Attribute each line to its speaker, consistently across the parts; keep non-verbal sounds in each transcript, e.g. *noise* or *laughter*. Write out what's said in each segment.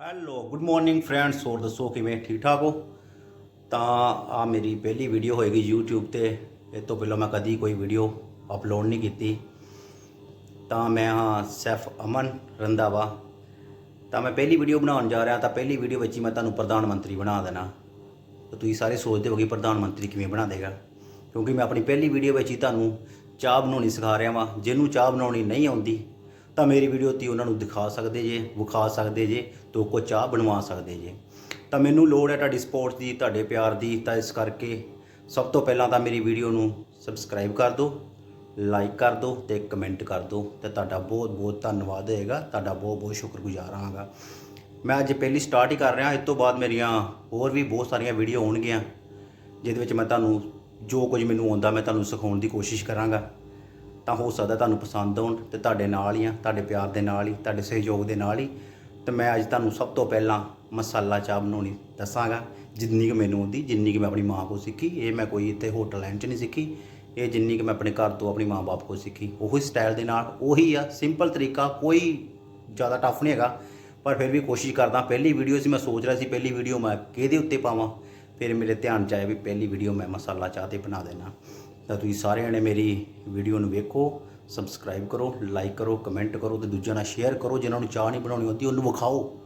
Speaker 1: Hello good morning friends ਹੋਰ ਦੱਸੋ, ਕਿਵੇਂ? ਠੀਕ ਠਾਕ ਹੋ? ਤਾਂ ਆ ਮੇਰੀ ਪਹਿਲੀ ਵੀਡੀਓ ਹੋਏਗੀ YouTube ਤੇ। ਇਹ ਤੋਂ ਪਹਿਲਾਂ ਮੈਂ ਕਦੀ ਕੋਈ ਵੀਡੀਓ ਅਪਲੋਡ ਨਹੀਂ ਕੀਤੀ। ਤਾਂ ਮੈਂ ਹਾਂ ਸੈਫ ਅਮਨ ਰੰਦਾਵਾ ਤਾਂ ਮੈਂ ਪਹਿਲੀ ਵੀਡੀਓ ਬਣਾਉਣ ਜਾ ਰਿਹਾ, ਤਾਂ ਪਹਿਲੀ ਵੀਡੀਓ ਵਿੱਚ ਹੀ ਮੈਂ ਤੁਹਾਨੂੰ ਪ੍ਰਧਾਨ ਮੰਤਰੀ ਬਣਾ ਦੇਣਾ। ਤਾਂ ਤੁਸੀਂ ਸਾਰੇ ਸੋਚਦੇ ਹੋਗੇ ਪ੍ਰਧਾਨ ਮੰਤਰੀ ਕਿਵੇਂ ਬਣਾ ਦੇਗਾ। ਕਿਉਂਕਿ ਮੈਂ ਆਪਣੀ ਪਹਿਲੀ ਵੀਡੀਓ ਵਿੱਚ ਹੀ ਤੁਹਾਨੂੰ ਚਾਹ ਬਣਾਉਣੀ ਸਿਖਾ ਰਿਹਾ ਵਾਂ। ਜਿਹਨੂੰ ਚਾਹ ਬਣਾਉਣੀ ਨਹੀਂ ਆਉਂਦੀ ਤਾਂ ਮੇਰੀ ਵੀਡੀਓ ਤੇ ਉਹਨਾਂ ਨੂੰ ਦਿਖਾ ਸਕਦੇ ਜੇ, ਵਿਖਾ ਸਕਦੇ ਜੇ ਤੋਂ ਕੋ ਚਾਹ ਬਣਵਾ ਸਕਦੇ ਜੇ। ਤਾਂ ਮੈਨੂੰ ਲੋੜ ਹੈ ਤੁਹਾਡੀ ਸਪੋਰਟ ਦੀ, ਤੁਹਾਡੇ ਪਿਆਰ ਦੀ, ਤਾਂ ਇਸ ਕਰਕੇ ਸਭ ਤੋਂ ਪਹਿਲਾਂ ਤਾਂ ਮੇਰੀ ਵੀਡੀਓ ਨੂੰ ਸਬਸਕ੍ਰਾਈਬ ਕਰ ਦਿਓ ਲਾਈਕ ਕਰ ਦਿਓ ਤੇ ਕਮੈਂਟ ਕਰ ਦਿਓ। ਤੇ ਤੁਹਾਡਾ ਬਹੁਤ ਬਹੁਤ ਧੰਨਵਾਦ ਹੋਏਗਾ, ਤੁਹਾਡਾ ਬਹੁਤ ਬਹੁਤ ਸ਼ੁਕਰਗੁਜ਼ਾਰ ਹਾਂਗਾ। ਮੈਂ ਅੱਜ ਪਹਿਲੀ ਸਟਾਰਟ ਹੀ ਕਰ ਰਿਹਾ, ਇਸ ਤੋਂ ਬਾਅਦ ਮੇਰੀਆਂ ਹੋਰ ਵੀ ਬਹੁਤ ਸਾਰੀਆਂ ਵੀਡੀਓ ਹੋਣਗੀਆਂ ਜਿਹਦੇ ਵਿੱਚ ਮੈਂ ਤੁਹਾਨੂੰ ਜੋ ਕੁਝ ਮੈਨੂੰ ਆਉਂਦਾ ਮੈਂ ਤੁਹਾਨੂੰ ਸਿਖਾਉਣ ਦੀ ਕੋਸ਼ਿਸ਼ ਕਰਾਂਗਾ। ਤਾਂ ਹੋ ਸਕਦਾ ਤੁਹਾਨੂੰ ਪਸੰਦ ਆਉਣ ਤੇ ਤੁਹਾਡੇ ਨਾਲ ਹੀ ਆ, ਤੁਹਾਡੇ ਪਿਆਰ ਦੇ ਨਾਲ ਹੀ, ਤੁਹਾਡੇ ਸਹਿਯੋਗ ਦੇ ਨਾਲ ਹੀ। ਤੇ ਮੈਂ ਅੱਜ ਤੁਹਾਨੂੰ ਸਭ ਤੋਂ ਪਹਿਲਾਂ ਮਸਾਲਾ ਚਾਹ ਬਣਾਉਣੀ ਦੱਸਾਂਗਾ। ਜਿੰਨੀ ਕਿ ਮੈਨੂੰ ਆਉਂਦੀ, ਜਿੰਨੀ ਕਿ ਮੈਂ ਆਪਣੀ ਮਾਂ ਕੋਲ ਸਿੱਖੀ, ਇਹ ਮੈਂ ਕੋਈ ਇੱਥੇ ਹੋਟਲ ਲੈਣ 'ਚ ਨਹੀਂ ਸਿੱਖੀ। ਇਹ ਜਿੰਨੀ ਕਿ ਮੈਂ ਆਪਣੇ ਘਰ ਤੋਂ ਆਪਣੀ ਮਾਂ-ਬਾਪ ਕੋਲ ਸਿੱਖੀ। ਉਹੀ ਸਟਾਈਲ ਦੇ ਨਾਲ, ਉਹੀ ਆ, ਸਿੰਪਲ ਤਰੀਕਾ, ਕੋਈ ਜ਼ਿਆਦਾ ਟਫ ਨਹੀਂ ਹੈਗਾ। ਪਰ ਫਿਰ ਵੀ ਕੋਸ਼ਿਸ਼ ਕਰਦਾ, ਪਹਿਲੀ ਵੀਡੀਓ ਸੀ, ਮੈਂ ਸੋਚ ਰਿਹਾ ਸੀ ਪਹਿਲੀ ਵੀਡੀਓ ਮੈਂ ਕਿਹਦੇ ਉੱਤੇ ਪਾਵਾਂ। ਫਿਰ ਮੇਰੇ ਧਿਆਨ ਚ ਆਇਆ ਵੀ ਪਹਿਲੀ ਵੀਡੀਓ ਮੈਂ ਮਸਾਲਾ ਚਾਹ ਤੇ ਬਣਾ ਦੇਣਾ ਤਾਂ ਤੁਸੀਂ ਸਾਰਿਆਂ ਨੇ ਮੇਰੀ ਵੀਡੀਓ ਨੂੰ ਵੇਖੋ ਸਬਸਕ੍ਰਾਈਬ ਕਰੋ ਲਾਈਕ ਕਰੋ ਕਮੈਂਟ ਕਰੋ ਤੇ ਦੂਜਿਆਂ ਨਾਲ ਸ਼ੇਅਰ ਕਰੋ, ਜਿਨ੍ਹਾਂ ਨੂੰ ਚਾਹ ਨਹੀਂ ਬਣਾਉਣੀ ਆਉਂਦੀ ਉਹਨੂੰ ਵਿਖਾਓ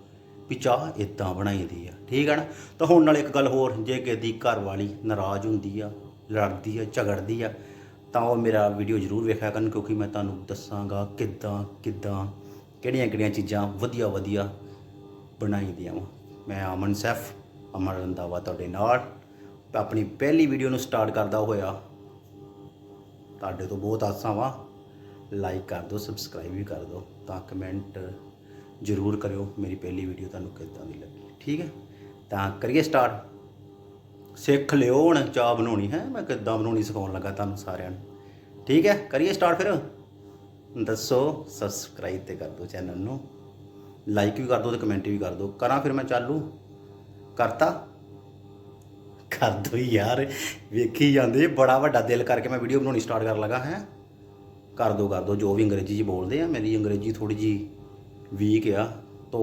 Speaker 1: ਵੀ ਚਾਹ ਇਦਾਂ ਬਣਾਈਦੀ ਆ। ਠੀਕ ਹੈ ਨਾ? ਤਾਂ ਹੁਣ ਨਾਲ ਇੱਕ ਗੱਲ ਹੋਰ, ਜੇ ਕਿਸੇ ਦੀ ਘਰ ਵਾਲੀ ਨਾਰਾਜ਼ ਹੁੰਦੀ ਆ, ਲੜਦੀ ਆ, ਝਗੜਦੀ ਆ, ਤਾਂ ਉਹ ਮੇਰਾ ਵੀਡੀਓ ਜ਼ਰੂਰ ਵੇਖਿਆ ਕਰਨ ਕਿਉਂਕਿ ਮੈਂ ਤੁਹਾਨੂੰ ਦੱਸਾਂਗਾ ਕਿੱਦਾਂ ਕਿੱਦਾਂ, ਕਿਹੜੀਆਂ ਕਿਹੜੀਆਂ ਚੀਜ਼ਾਂ ਵਧੀਆ ਵਧੀਆ ਬਣਾਈ ਦੀਆਂ ਵਾਂ। ਮੈਂ ਅਮਨ ਸੈਫ ਅਮਨ ਰੰਦਾਵਾ ਤੁਹਾਡੇ ਨਾਲ। ਆਪਣੀ ਪਹਿਲੀ ਵੀਡੀਓ ਨੂੰ ਸਟਾਰਟ ਕਰਦਾ ਹੋਇਆ ਤੁਹਾਡੇ ਤੋਂ ਬਹੁਤ ਆਸਾਂ ਵਾ। ਲਾਈਕ ਕਰ ਦਿਓ ਸਬਸਕ੍ਰਾਈਬ ਵੀ ਕਰ ਦਿਓ, ਤਾਂ ਕਮੈਂਟ ਜ਼ਰੂਰ ਕਰਿਓ। ਮੇਰੀ ਪਹਿਲੀ ਵੀਡੀਓ ਤੁਹਾਨੂੰ ਕਿੱਦਾਂ ਦੀ ਲੱਗੀ, ਠੀਕ ਹੈ? ਤਾਂ ਕਰੀਏ ਸਟਾਰਟ ਸਿੱਖ ਲਿਓ ਹੁਣ, ਚਾਹ ਬਣਾਉਣੀ ਹੈ। ਮੈਂ ਕਿੱਦਾਂ ਬਣਾਉਣੀ ਸਿਖਾਉਣ ਲੱਗਾ ਤੁਹਾਨੂੰ ਸਾਰਿਆਂ ਨੂੰ। ਠੀਕ ਹੈ? ਕਰੀਏ ਸਟਾਰਟ ਫਿਰ। ਦੱਸੋ ਸਬਸਕ੍ਰਾਈਬ ਤੇ ਕਰ ਦਿਓ ਚੈਨਲ ਨੂੰ। ਲਾਈਕ ਵੀ ਕਰ ਦਿਓ ਤੇ ਕਮੈਂਟ ਵੀ ਕਰ ਦਿਓ। ਕਰਾਂ ਫਿਰ ਮੈਂ ਚਾਲੂ। ਕਰਤਾ? कर दो यार। वेखी जाते बड़ा व्डा दिल करके मैं भीडियो ਬਣਾਉਣੀ स्टार्ट कर लगा है। कर दो कर दो, जो भी अंग्रेज़ी जी बोलते हैं मेरी अंग्रेज़ी थोड़ी जी वीक आ तो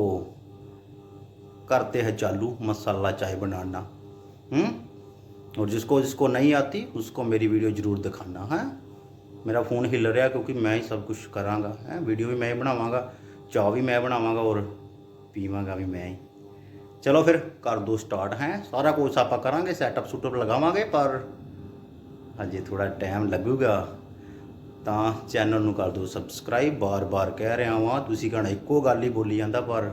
Speaker 1: करते हैं चालू, मसाला चाय बनाना। हम्म और जिसको जिसको नहीं आती, उसको मेरी वीडियो ज़रूर दिखाना, है? मेरा फ़ोन हिल रहा क्योंकि मैं ही सब कुछ कराँगा, है? वीडियो भी मैं ही बनावगा, चाह भी मैं बनावगा और पीवागा भी मैं ही। ਚਲੋ ਫਿਰ ਕਰ ਦੋ ਸਟਾਰਟ ਹੈ। ਸਾਰਾ ਕੁਝ ਆਪਾਂ ਕਰਾਂਗੇ ਸੈਟਅਪ ਸੁਟਅਪ ਲਗਾਵਾਂਗੇ, ਪਰ ਅਜੇ ਥੋੜਾ ਟਾਈਮ ਲੱਗੂਗਾ। ਤਾਂ ਚੈਨਲ ਨੂੰ ਕਰ ਦਿਓ ਸਬਸਕ੍ਰਾਈਬ ਬਾਰ-ਬਾਰ ਕਹਿ ਰਿਹਾ ਵਾਂ, ਤੁਸੀਂ ਕਹਣਾ ਇੱਕੋ ਗੱਲ ਹੀ ਬੋਲੀ ਜਾਂਦਾ, ਪਰ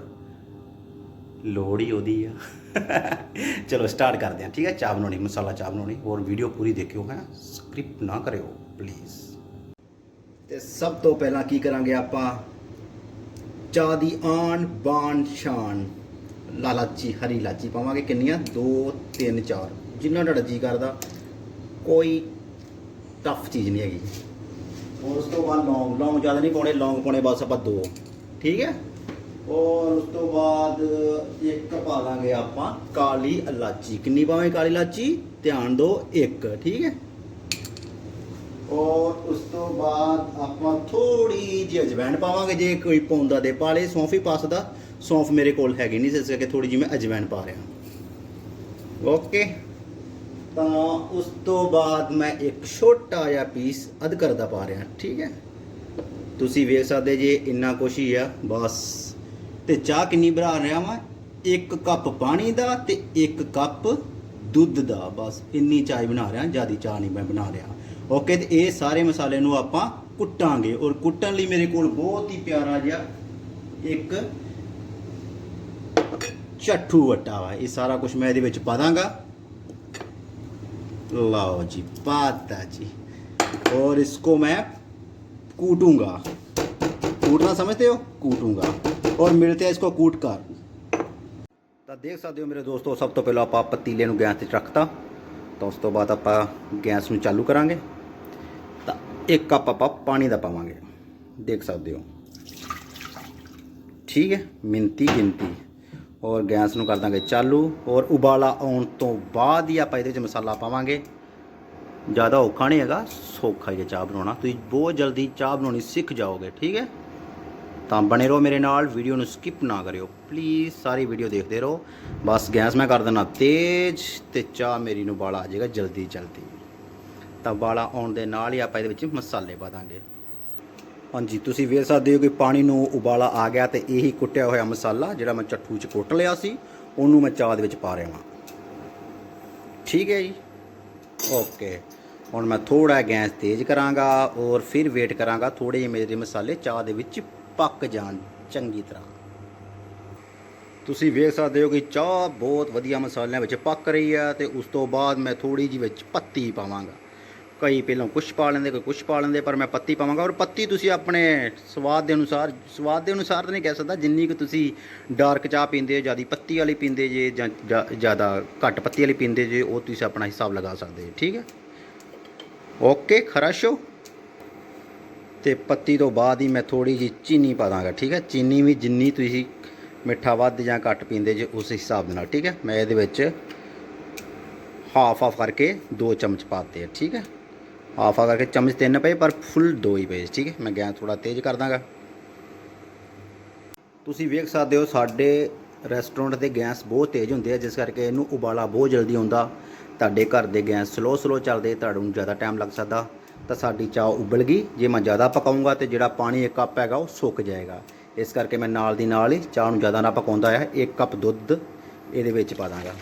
Speaker 1: ਲੋੜ ਹੀ ਉਹਦੀ ਆ। *laughs* ਚਲੋ ਸਟਾਰਟ ਕਰਦੇ ਹਾਂ, ਠੀਕ ਹੈ? ਚਾਹ ਬਣਾਉਣੀ, ਮਸਾਲਾ ਚਾਹ ਬਣਾਉਣੀ, ਹੋਰ ਵੀਡੀਓ ਪੂਰੀ ਦੇਖਿਓ ਹੈ। ਸਕ੍ਰਿਪਟ ਨਾ ਕਰਿਓ ਪਲੀਜ਼ ਤੇ ਸਭ ਤੋਂ ਪਹਿਲਾਂ ਕੀ ਕਰਾਂਗੇ ਆਪਾਂ? ਚਾਹ ਦੀ ਆਨ ਬਾਨ ਸ਼ਾਨ ਲਾਲਾਚੀ, ਹਰੀ ਇਲਾਚੀ ਪਾਵਾਂਗੇ। ਕਿੰਨੀਆਂ? 2 3 4 ਜਿੰਨਾ ਤੁਹਾਡਾ ਜੀ ਕਰਦਾ, ਕੋਈ ਟਫ ਚੀਜ਼ ਨਹੀਂ ਹੈਗੀ। ਔਰ ਉਸ ਤੋਂ ਬਾਅਦ ਲੌਂਗ ਲੌਂਗ ਜ਼ਿਆਦਾ ਨਹੀਂ ਪਾਉਣੇ, ਲੌਂਗ ਪਾਉਣੇ ਬਸ ਆਪਾਂ ਦੋ। ਠੀਕ ਹੈ? ਔਰ ਉਸ ਤੋਂ ਬਾਅਦ ਇੱਕ ਪਾ ਲਾਂਗੇ ਆਪਾਂ ਕਾਲੀ ਇਲਾਚੀ। ਕਿੰਨੀ ਪਾਵਾਂਗੇ ਕਾਲੀ ਇਲਾਚੀ? ਧਿਆਨ ਦਿਓ, ਇੱਕ। ਠੀਕ ਹੈ? ਔਰ ਉਸ ਤੋਂ ਬਾਅਦ ਆਪਾਂ ਥੋੜੀ ਜਿਹੀ ਅਜਵਾਇਣ ਪਾਵਾਂਗੇ। ਜੇ ਕੋਈ ਪਾਉਂਦਾ ਦੇ ਪਾਲੇ, ਸੌਂਫੀ ਹੀ ਪਾ ਸਕਦਾ ਸੌਂਫ ਮੇਰੇ ਕੋਲ ਹੈਗੀ ਨਹੀਂ ਇਸ ਕਰਕੇ ਥੋੜੀ ਜਿਹੀ ਮੈਂ ਅਜਵਾਇਣ ਪਾ ਰਿਹਾ। ਓਕੇ ਤਾਂ ਉਸ ਤੋਂ ਬਾਅਦ ਮੈਂ ਇੱਕ ਛੋਟਾ ਜਿਹਾ ਪੀਸ ਅਦਰਕ ਦਾ ਪਾ ਰਿਹਾ, ਠੀਕ ਹੈ? ਤੁਸੀਂ ਵੇਖ ਸਕਦੇ ਜੇ ਇੰਨਾ ਕੁਛ ਹੀ ਆ, ਬਸ। ਤੇ ਚਾਹ ਕਿੰਨੀ ਬਣਾ ਰਿਹਾ ਵਾਂ? ਇੱਕ ਕੱਪ ਪਾਣੀ ਦਾ ਤੇ ਇੱਕ ਕੱਪ ਦੁੱਧ ਦਾ। ਬਸ, ਇੰਨੀ ਚਾਹ ਬਣਾ ਰਿਹਾ, ਜਿਆਦੀ ਚਾਹ ਨਹੀਂ ਮੈਂ ਬਣਾ ਰਿਹਾ। ਓਕੇ ਤੇ ਇਹ ਸਾਰੇ ਮਸਾਲੇ ਨੂੰ ਆਪਾਂ ਕੁੱਟਾਂਗੇ। ਔਰ ਕੁੱਟਣ ਲਈ ਮੇਰੇ ਕੋਲ ਬਹੁਤ ਹੀ ਪਿਆਰਾ ਜਿਹਾ ਇੱਕ ਚੱਠੂ ਵਟਾ ਵਾ ਇਹ ਸਾਰਾ ਕੁਝ ਮੈਂ ਇਹਦੇ ਵਿੱਚ ਪਾ ਦਾਂਗਾ ਲਓ ਜੀ ਪਾਤਾ ਜੀ और इसको मैं कूटूंगा कूटना समझते हो कूटूंगा और मिलते हैं इसको कूट कर ਤਾਂ ਦੇਖ ਸਕਦੇ ਹੋ ਮੇਰੇ ਦੋਸਤੋ ਸਭ ਤੋਂ ਪਹਿਲਾਂ ਆਪਾਂ ਪਤੀਲੇ ਨੂੰ ਗੈਸ ਤੇ ਰੱਖਤਾ ਤਾਂ ਉਸ ਤੋਂ ਬਾਅਦ ਆਪਾਂ ਗੈਸ ਨੂੰ ਚਾਲੂ ਕਰਾਂਗੇ ਤਾਂ ਇੱਕ ਕੱਪ ਆਪਾਂ ਪਾਣੀ ਦਾ ਪਾਵਾਂਗੇ ਦੇਖ ਸਕਦੇ ਹੋ ਠੀਕ ਹੈ ਮਿੰਤੀ ਗਿਣਤੀ ਔਰ ਗੈਸ ਨੂੰ ਕਰ ਦਾਂਗੇ ਚਾਲੂ ਔਰ ਉਬਾਲਾ ਆਉਣ ਤੋਂ ਬਾਅਦ ਹੀ ਆਪਾਂ ਇਹਦੇ ਵਿੱਚ ਮਸਾਲਾ ਪਾਵਾਂਗੇ। ਜ਼ਿਆਦਾ ਔਖਾ ਨਹੀਂ ਹੈਗਾ, ਸੌਖਾ ਹੀ ਹੈ ਚਾਹ ਬਣਾਉਣਾ। ਤੁਸੀਂ ਬਹੁਤ ਜਲਦੀ ਚਾਹ ਬਣਾਉਣੀ ਸਿੱਖ ਜਾਓਗੇ, ਠੀਕ ਹੈ? ਤਾਂ ਬਣੇ ਰਹੋ ਮੇਰੇ ਨਾਲ, ਵੀਡੀਓ ਨੂੰ ਸਕਿਪ ਨਾ ਕਰਿਓ। ਪਲੀਜ਼ ਸਾਰੀ ਵੀਡੀਓ ਦੇਖਦੇ ਰਹੋ। ਬਸ ਗੈਸ ਮੈਂ ਕਰ ਦਿੰਦਾ ਤੇਜ਼ ਤੇ ਚਾਹ ਮੇਰੀ ਨੂੰ ਬਾਲਾ ਆ ਜਾਏਗਾ ਜਲਦੀ ਜਲਦੀ ਤਾਂ ਬਾਲਾ ਆਉਣ ਦੇ ਨਾਲ ਹੀ ਆਪਾਂ ਇਹਦੇ ਵਿੱਚ ਮਸਾਲੇ ਪਾ ਦਾਂਗੇ। ਹਾਂਜੀ, ਤੁਸੀਂ ਵੇਖ ਸਕਦੇ ਹੋ ਕਿ ਪਾਣੀ ਨੂੰ ਉਬਾਲਾ ਆ ਗਿਆ ਤੇ ਇਹੀ ਕੁੱਟਿਆ ਹੋਇਆ ਮਸਾਲਾ, ਜਿਹੜਾ ਮੈਂ ਚੱਠੂ 'ਚ ਕੁੱਟ ਲਿਆ ਸੀ, ਉਹਨੂੰ ਮੈਂ ਚਾਹ ਦੇ ਵਿੱਚ ਪਾ ਰਿਹਾ ਹਾਂ ਠੀਕ ਹੈ ਜੀ? ਓਕੇ। ਹੁਣ ਮੈਂ ਥੋੜਾ ਗੈਸ ਤੇਜ਼ ਕਰਾਂਗਾ ਔਰ ਫਿਰ ਵੇਟ ਕਰਾਂਗਾ ਥੋੜੇ ਜਿਹੇ ਮੇਰੇ ਮਸਾਲੇ ਚਾਹ ਦੇ ਵਿੱਚ ਪੱਕ ਜਾਣ ਚੰਗੀ ਤਰ੍ਹਾਂ। ਤੁਸੀਂ ਵੇਖ ਸਕਦੇ ਹੋ ਕਿ ਚਾਹ ਬਹੁਤ ਵਧੀਆ ਮਸਾਲਿਆਂ ਵਿੱਚ ਪੱਕ ਰਹੀ ਹੈ ਤੇ ਉਸ ਤੋਂ ਬਾਅਦ ਮੈਂ ਥੋੜੀ ਜਿਹੀ ਵਿੱਚ ਪੱਤੀ ਪਾਵਾਂਗਾ। ਕਈ ਪਹਿਲਾਂ ਕੁਛ ਪਾ ਲੈਂਦੇ, ਕੋਈ ਕੁਛ ਪਾ ਲੈਂਦੇ, ਪਰ ਮੈਂ ਪੱਤੀ ਪਾਵਾਂਗਾ। ਔਰ ਪੱਤੀ ਤੁਸੀਂ ਆਪਣੇ ਸਵਾਦ ਦੇ ਅਨੁਸਾਰ, ਸਵਾਦ ਦੇ ਅਨੁਸਾਰ ਤਾਂ ਨਹੀਂ ਕਹਿ ਸਕਦਾ, ਜਿੰਨੀ ਕਿ ਤੁਸੀਂ ਡਾਰਕ ਚਾਹ ਪੀਂਦੇ ਹੋ, ਜਿਆਦੀ ਪੱਤੀ ਵਾਲੀ ਪੀਂਦੇ ਜੇ, ਜਾਂ ਜ਼ਿਆਦਾ ਘੱਟ ਪੱਤੀ ਵਾਲੀ ਪੀਂਦੇ ਜੇ, ਉਹ ਤੁਸੀਂ ਆਪਣਾ ਹਿਸਾਬ ਲਗਾ ਸਕਦੇ ਹੋ। ਠੀਕ ਹੈ? ਓਕੇ ਖਰਾਸ਼ੋ ਤੇ ਪੱਤੀ ਤੋਂ ਬਾਅਦ ਹੀ ਮੈਂ ਥੋੜੀ ਜਿਹੀ ਚੀਨੀ ਪਾ ਦਾਂਗਾ, ਠੀਕ ਹੈ? ਚੀਨੀ ਵੀ ਜਿੰਨੀ ਤੁਸੀਂ ਮਿੱਠਾ ਵੱਧ ਜਾਂ ਘੱਟ ਪੀਂਦੇ ਜੇ, ਉਸ ਹਿਸਾਬ ਦੇ ਨਾਲ, ਠੀਕ ਹੈ? ਮੈਂ ਇਹਦੇ ਵਿੱਚ ਹਾਫ ਹਾਫ ਕਰਕੇ ਦੋ ਚਮਚ ਪਾਤੇ ਆ, ਠੀਕ ਹੈ? ਹਾਫ ਹਾਫ ਕਰਕੇ ਚਮਚ ਤਿੰਨ ਪਏ, ਪਰ ਫੁੱਲ ਦੋ ਹੀ ਪਏ ਠੀਕ ਹੈ? ਮੈਂ ਗੈਸ ਥੋੜਾ ਤੇਜ਼ ਕਰ ਦਾਂਗਾ। ਤੁਸੀਂ ਵੇਖ ਸਕਦੇ ਹੋ, ਸਾਡੇ ਰੈਸਟੋਰੈਂਟ ਦੇ ਗੈਸ ਬਹੁਤ ਤੇਜ਼ ਹੁੰਦੇ ਆ, ਜਿਸ ਕਰਕੇ ਇਹਨੂੰ ਉਬਾਲਾ ਬਹੁਤ ਜਲਦੀ ਆਉਂਦਾ। ਤੁਹਾਡੇ ਘਰ ਦੇ ਗੈਸ ਸਲੋ ਸਲੋ ਚੱਲਦੇ ਤੁਹਾਨੂੰ ਜ਼ਿਆਦਾ ਟਾਈਮ ਲੱਗ ਸਕਦਾ। ਤਾਂ ਸਾਡੀ ਚਾਹ ਉਬਲ ਗਈ। ਜੇ ਮੈਂ ਜ਼ਿਆਦਾ ਪਕਾਉਂਗਾ ਤੇ ਜਿਹੜਾ ਪਾਣੀ ਇੱਕ ਕੱਪ ਹੈਗਾ, ਉਹ ਸੁੱਕ ਜਾਏਗਾ। ਇਸ ਕਰਕੇ ਮੈਂ ਨਾਲ ਦੀ ਨਾਲ ਹੀ ਚਾਹ ਨੂੰ ਜ਼ਿਆਦਾ ਨਾ ਪਕਾਉਂਦਾ ਆ ਇੱਕ ਕੱਪ ਦੁੱਧ ਇਹਦੇ ਵਿੱਚ ਪਾ ਦਾਂਗਾ।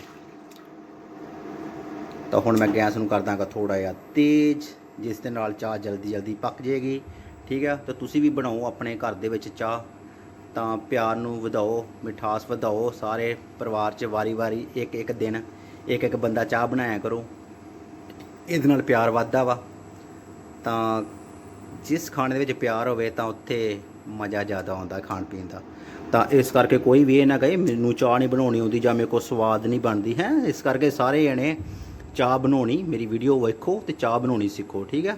Speaker 1: ਤਾਂ ਹੁਣ ਮੈਂ ਗੈਸ ਨੂੰ ਕਰ ਦਾਂਗਾ ਥੋੜਾ ਜਿਹਾ ਤੇਜ਼। ਜਿਸ ਦੇ ਨਾਲ ਚਾਹ ਜਲਦੀ ਜਲਦੀ ਪੱਕ ਜਾਏਗੀ, ਠੀਕ ਹੈ? ਤਾਂ ਤੁਸੀਂ ਵੀ ਬਣਾਓ ਆਪਣੇ ਘਰ ਦੇ ਵਿੱਚ ਚਾਹ। ਤਾਂ ਪਿਆਰ ਨੂੰ ਵਧਾਓ, ਮਿਠਾਸ ਵਧਾਓ, ਸਾਰੇ ਪਰਿਵਾਰ 'ਚ ਵਾਰੀ-ਵਾਰੀ ਇੱਕ ਇੱਕ ਦਿਨ ਇੱਕ ਇੱਕ ਬੰਦਾ ਚਾਹ ਬਣਾਇਆ ਕਰੋ। ਇਹਦੇ ਨਾਲ ਪਿਆਰ ਵੱਧਦਾ ਵਾ। ਤਾਂ ਜਿਸ ਖਾਣੇ ਦੇ ਵਿੱਚ ਪਿਆਰ ਹੋਵੇ ਤਾਂ ਉੱਥੇ ਮਜ਼ਾ ਜ਼ਿਆਦਾ ਆਉਂਦਾ ਖਾਣ ਪੀਣ ਦਾ। ਤਾਂ ਇਸ ਕਰਕੇ ਕੋਈ ਵੀ ਇਹ ਨਾ ਕਹੇ, ਮੈਨੂੰ ਚਾਹ ਨਹੀਂ ਬਣਾਉਣੀ ਆਉਂਦੀ ਜਾਂ ਮੇਰੇ ਕੋਲ ਸਵਾਦ ਨਹੀਂ ਬਣਦੀ, ਹੈ? ਇਸ ਕਰਕੇ ਸਾਰੇ ਜਣੇ ਚਾਹ ਬਣਾਉਣੀ, ਮੇਰੀ ਵੀਡੀਓ ਵੇਖੋ ਤੇ ਚਾਹ ਬਣਾਉਣੀ ਸਿੱਖੋ, ਠੀਕ ਹੈ?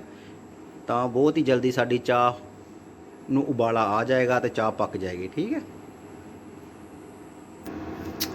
Speaker 1: ਤਾਂ ਬਹੁਤ ਹੀ ਜਲਦੀ ਸਾਡੀ ਚਾਹ ਨੂੰ ਉਬਾਲਾ ਆ ਜਾਏਗਾ ਤੇ ਚਾਹ ਪੱਕ ਜਾਏਗੀ, ਠੀਕ ਹੈ?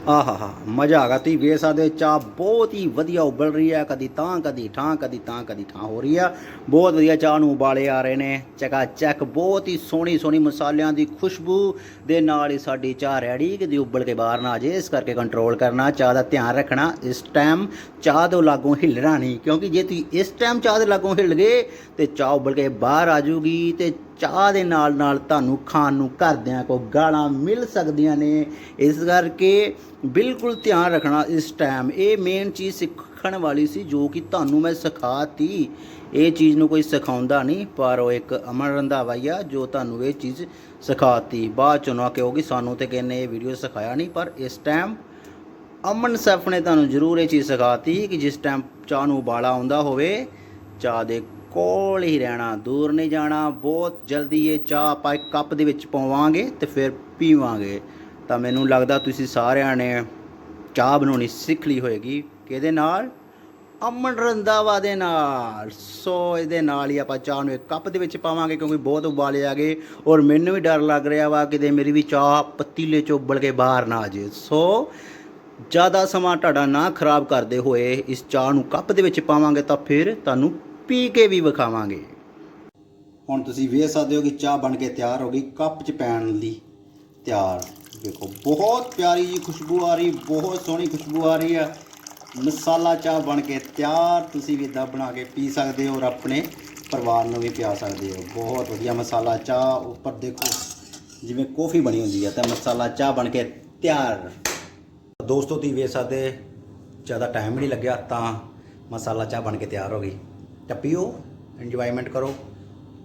Speaker 1: ਆਹਾ ਹਾ, ਮਜ਼ਾ ਆ ਗਿਆ। ਤੁਸੀਂ ਵੇਖ ਸਕਦੇ ਚਾਹ ਬਹੁਤ ਹੀ ਵਧੀਆ ਉਬਲ ਰਹੀ ਹੈ। ਕਦੀ ਤਾਂ, ਕਦੀ ਠਾਂ ਕਦੀ ਤਾਂ, ਕਦੀ ਠਾਂ ਹੋ ਰਹੀ ਆ ਬਹੁਤ ਵਧੀਆ ਚਾਹ ਨੂੰ ਉਬਾਲੇ ਆ ਰਹੇ ਨੇ। ਚਕਾ ਚੱਕ, ਬਹੁਤ ਹੀ ਸੋਹਣੀ ਸੋਹਣੀ ਮਸਾਲਿਆਂ ਦੀ ਖੁਸ਼ਬੂ ਦੇ ਨਾਲ ਹੀ ਸਾਡੀ ਚਾਹ ਰੈਡੀ ਕਦੀ ਉਬਲ ਕੇ ਬਾਹਰ ਨਾ ਆ ਜੇ ਇਸ ਕਰਕੇ ਕੰਟਰੋਲ ਕਰਨਾ, ਚਾਹ ਦਾ ਧਿਆਨ ਰੱਖਣਾ। ਇਸ ਟਾਈਮ ਚਾਹ ਤੋਂ ਲਾਗੋਂ ਹਿੱਲਣਾ ਨਹੀਂ, ਕਿਉਂਕਿ ਜੇ ਤੁਸੀਂ ਇਸ ਟਾਈਮ ਚਾਹ ਦੇ ਲਾਗੋਂ ਹਿੱਲ ਗਏ ਤੇ ਚਾਹ ਉਬਲ ਕੇ ਬਾਹਰ ਆ ਜੂਗੀ ਤੇ ਚਾਹ ਦੇ ਨਾਲ ਨਾਲ ਤੁਹਾਨੂੰ ਖਾਣ ਨੂੰ ਘਰਦਿਆਂ ਕੋ ਗਾਲਾਂ ਮਿਲ ਸਕਦੀਆਂ ਨੇ। ਇਸ ਕਰਕੇ ਬਿਲਕੁਲ ਧਿਆਨ ਰੱਖਣਾ ਇਸ ਟਾਈਮ ਇਹ ਮੇਨ ਚੀਜ਼ ਸਿੱਖਣ ਵਾਲੀ ਸੀ ਜੋ ਕਿ ਤੁਹਾਨੂੰ ਮੈਂ ਸਿਖਾਤੀ। ਇਹ ਚੀਜ਼ ਨੂੰ ਕੋਈ ਸਿਖਾਉਂਦਾ ਨਹੀਂ, ਪਰ ਉਹ ਇੱਕ ਅਮਨ ਰੰਧਾਵਾ ਆ ਜੋ ਤੁਹਾਨੂੰ ਇਹ ਚੀਜ਼ ਸਿਖਾਤੀ। ਬਾਅਦ ਚੋਂ ਨਾ ਕਹੋਗੀ ਸਾਨੂੰ ਤੇ ਕਿੰਨੇ ਇਹ ਵੀਡੀਓ ਸਿਖਾਇਆ ਨਹੀਂ, ਪਰ ਇਸ ਟਾਈਮ ਅਮਨ ਸੈਫ ਨੇ ਤੁਹਾਨੂੰ ਜ਼ਰੂਰ ਇਹ ਚੀਜ਼ ਸਿਖਾਤੀ ਕਿ ਜਿਸ ਟਾਈਮ ਚਾਹ ਨੂੰ ਉਬਾਲਾ ਆਉਂਦਾ ਹੋਵੇ, ਚਾਹ ਦੇ ਕੋਲ ਹੀ ਰਹਿਣਾ, ਦੂਰ ਨਹੀਂ ਜਾਣਾ। ਬਹੁਤ ਜਲਦੀ ਇਹ ਚਾਹ ਆਪਾਂ ਇੱਕ ਕੱਪ ਦੇ ਵਿੱਚ ਪਾਵਾਂਗੇ ਤੇ ਫਿਰ ਪੀਵਾਂਗੇ। ਤਾਂ ਮੈਨੂੰ ਲੱਗਦਾ ਤੁਸੀਂ ਸਾਰਿਆਂ ਨੇ ਚਾਹ ਬਣਾਉਣੀ ਸਿੱਖ ਲਈ ਹੋਏਗੀ। ਕਿਹਦੇ ਨਾਲ? ਅਮਨ ਰੰਦਾਵਾ ਦੇ ਨਾਲ। ਸੋ ਇਹਦੇ ਨਾਲ ਹੀ ਆਪਾਂ ਚਾਹ ਨੂੰ ਇੱਕ ਕੱਪ ਦੇ ਵਿੱਚ ਪਾਵਾਂਗੇ ਕਿਉਂਕਿ ਬਹੁਤ ਉਬਾਲੇ ਆ ਗਏ ਔਰ ਮੈਨੂੰ ਵੀ ਡਰ ਲੱਗ ਰਿਹਾ ਵਾ ਕਿਤੇ ਮੇਰੀ ਵੀ ਚਾਹ ਪਤੀਲੇ ਚੋਂ ਉਬਲ ਕੇ ਬਾਹਰ ਨਾ ਆ ਜੇ ਸੋ ਜ਼ਿਆਦਾ ਸਮਾਂ ਤੁਹਾਡਾ ਨਾ ਖਰਾਬ ਕਰਦੇ ਹੋਏ ਇਸ ਚਾਹ ਨੂੰ ਕੱਪ ਦੇ ਵਿੱਚ ਪਾਵਾਂਗੇ ਤਾਂ ਫਿਰ ਤੁਹਾਨੂੰ ਪੀ ਕੇ ਵੀ ਵਿਖਾਵਾਂਗੇ। ਹੁਣ ਤੁਸੀਂ ਵੇਖ ਸਕਦੇ ਹੋ ਕਿ ਚਾਹ ਬਣ ਕੇ ਤਿਆਰ ਹੋ ਗਈ, ਕੱਪ 'ਚ ਪੈਣ ਲਈ ਤਿਆਰ। ਦੇਖੋ, ਬਹੁਤ ਪਿਆਰੀ ਜੀ ਖੁਸ਼ਬੂ ਆ ਰਹੀ, ਬਹੁਤ ਸੋਹਣੀ ਖੁਸ਼ਬੂ ਆ ਰਹੀ ਆ। ਮਸਾਲਾ ਚਾਹ ਬਣ ਕੇ ਤਿਆਰ, ਤੁਸੀਂ ਵੀ ਇਦਾਂ ਬਣਾ ਕੇ ਪੀ ਸਕਦੇ ਹੋ ਔਰ ਆਪਣੇ ਪਰਿਵਾਰ ਨੂੰ ਵੀ ਪਿਆ ਸਕਦੇ ਹੋ। ਬਹੁਤ ਵਧੀਆ ਮਸਾਲਾ ਚਾਹ ਉੱਪਰ ਦੇਖੋ, ਜਿਵੇਂ ਕੌਫੀ ਬਣੀ ਹੁੰਦੀ ਹੈ ਤਾਂ ਮਸਾਲਾ ਚਾਹ ਬਣ ਕੇ ਤਿਆਰ। ਦੋਸਤੋ, ਤੁਸੀਂ ਵੇਖ ਸਕਦੇ, ਜ਼ਿਆਦਾ ਟਾਈਮ ਨਹੀਂ ਲੱਗਿਆ, ਤਾਂ ਮਸਾਲਾ ਚਾਹ ਬਣ ਕੇ ਤਿਆਰ ਹੋ ਗਈ। ਤਾਂ ਪੀਓ ਇੰਜੋਇਮੈਂਟ ਕਰੋ।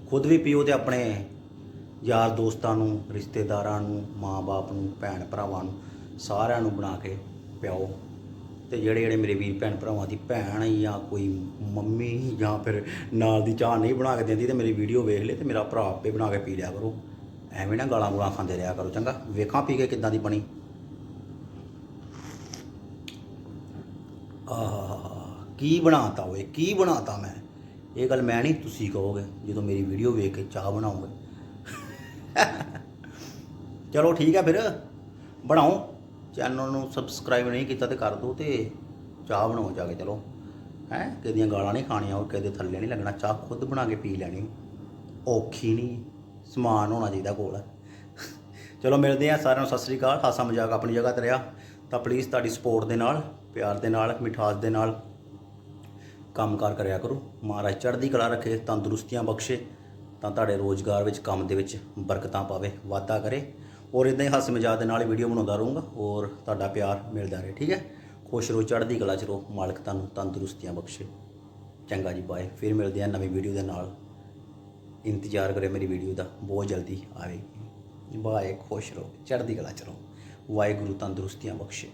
Speaker 1: ਖੁਦ ਵੀ ਪੀਓ ਤੇ ਆਪਣੇ ਯਾਰ ਦੋਸਤਾਂ ਨੂੰ, ਰਿਸ਼ਤੇਦਾਰਾਂ ਨੂੰ, ਮਾਂ-ਬਾਪ ਨੂੰ ਭੈਣ ਭਰਾਵਾਂ ਨੂੰ, ਸਾਰਿਆਂ ਨੂੰ ਬਣਾ ਕੇ ਪਿਆਓ। ਤੇ ਜਿਹੜੇ ਜਿਹੜੇ ਮੇਰੇ ਵੀਰ ਭੈਣ ਭਰਾਵਾਂ ਦੀ ਭੈਣ ਜਾਂ ਕੋਈ ਮੰਮੀ ਜਾਂ ਫਿਰ ਨਾਲ ਦੀ ਚਾਹ ਨਹੀਂ ਬਣਾ ਕੇ ਦਿੰਦੀ ਤੇ ਮੇਰੀ ਵੀਡੀਓ ਵੇਖ ਲੈ ਤੇ ਮੇਰਾ ਭਰਾ ਆਪੇ ਬਣਾ ਕੇ ਪੀ ਲਿਆ ਕਰੋ। ਐਵੇਂ ਨਾ ਗਾਲਾਂ ਗੂਲਾਂ ਖਾਂਦੇ ਰਿਹਾ ਕਰੋ, ਚੰਗਾ? ਵੇਖਾਂ ਪੀ ਕੇ ਕਿੱਦਾਂ ਦੀ ਬਣੀ। ਆਹ, ਕੀ ਬਣਾਤਾ ਓਏ, ਕੀ ਬਣਾਤਾ ਮੈਂ? ਇਹ ਗੱਲ ਮੈਂ ਨਹੀਂ, ਤੁਸੀਂ ਕਹੋਗੇ, ਜਦੋਂ ਮੇਰੀ ਵੀਡੀਓ ਵੇਖ ਕੇ ਚਾਹ ਬਣਾਓਗੇ। ਚਲੋ ਠੀਕ ਹੈ ਫਿਰ, ਬਣਾਓ। ਚੈਨਲ ਨੂੰ ਸਬਸਕ੍ਰਾਈਬ ਨਹੀਂ ਕੀਤਾ ਤੇ ਕਰ ਦਿਓ ਤੇ ਚਾਹ ਬਣਾਓ ਜਾ ਕੇ, ਚਲੋ। ਹੈ, ਕਿਹਦੀਆਂ ਗਾਲਾਂ ਨਹੀਂ ਖਾਣੀਆਂ ਔਰ ਕਿਹਦੇ ਥੱਲੇ ਨਹੀਂ ਲੱਗਣਾ, ਚਾਹ ਖੁਦ ਬਣਾ ਕੇ ਪੀ ਲੈਣੀ। ਔਖੀ ਨਹੀਂ, ਸਮਾਨ ਹੋਣਾ ਚਾਹੀਦਾ ਕੋਲ। ਚਲੋ ਮਿਲਦੇ ਆ ਸਾਰਿਆਂ ਨੂੰ, ਸਤਿ ਸ੍ਰੀ ਅਕਾਲ। ਹਾਸਾ ਮਜ਼ਾਕ ਆਪਣੀ ਜਗ੍ਹਾ ਤੇ ਰਿਹਾ। ਤਾਂ ਪਲੀਜ਼ ਤੁਹਾਡੀ ਸਪੋਰਟ ਦੇ ਨਾਲ, ਪਿਆਰ ਦੇ ਨਾਲ, ਮਿਠਾਸ ਦੇ ਨਾਲ। ਕੰਮਕਾਰ ਕਰਿਆ ਕਰੋ। ਮਹਾਰਾਜ ਚੜ੍ਹਦੀ ਕਲਾ ਰੱਖੇ, ਤੰਦਰੁਸਤੀਆਂ ਬਖਸ਼ੇ, ਤਾਂ ਤੁਹਾਡੇ ਰੋਜ਼ਗਾਰ ਵਿੱਚ ਕੰਮ ਦੇ ਵਿੱਚ ਬਰਕਤਾਂ ਪਾਵੇ, ਵਾਧਾ ਕਰੇ। ਔਰ ਇਦਾਂ ਹੀ ਹਾਸੇ ਮਜ਼ਾਕ ਦੇ ਨਾਲ ਵੀਡੀਓ ਬਣਾਉਂਦਾ ਰਹੂੰਗਾ। ਔਰ ਤੁਹਾਡਾ ਪਿਆਰ ਮਿਲਦਾ ਰਹੇ, ਠੀਕ ਹੈ? ਖੁਸ਼ ਰਹੋ, ਚੜ੍ਹਦੀ ਕਲਾ ਚ ਰਹੋ, ਮਾਲਕ ਤੁਹਾਨੂੰ ਤੰਦਰੁਸਤੀਆਂ ਬਖਸ਼ੇ। ਚੰਗਾ ਜੀ ਬਾਏ ਫਿਰ ਮਿਲਦੇ ਆ ਨਵੀਂ ਵੀਡੀਓ ਦੇ ਨਾਲ। ਇੰਤਜ਼ਾਰ ਕਰੇ ਮੇਰੀ ਵੀਡੀਓ ਦਾ, ਬਹੁਤ ਜਲਦੀ ਆਵੇਗੀ। ਬਾਏ ਖੁਸ਼ ਰਹੋ, ਚੜ੍ਹਦੀ ਕਲਾ ਚ ਰਹੋ। ਵਾਹਿਗੁਰੂ ਤੰਦਰੁਸਤੀਆਂ ਬਖਸ਼ੇ।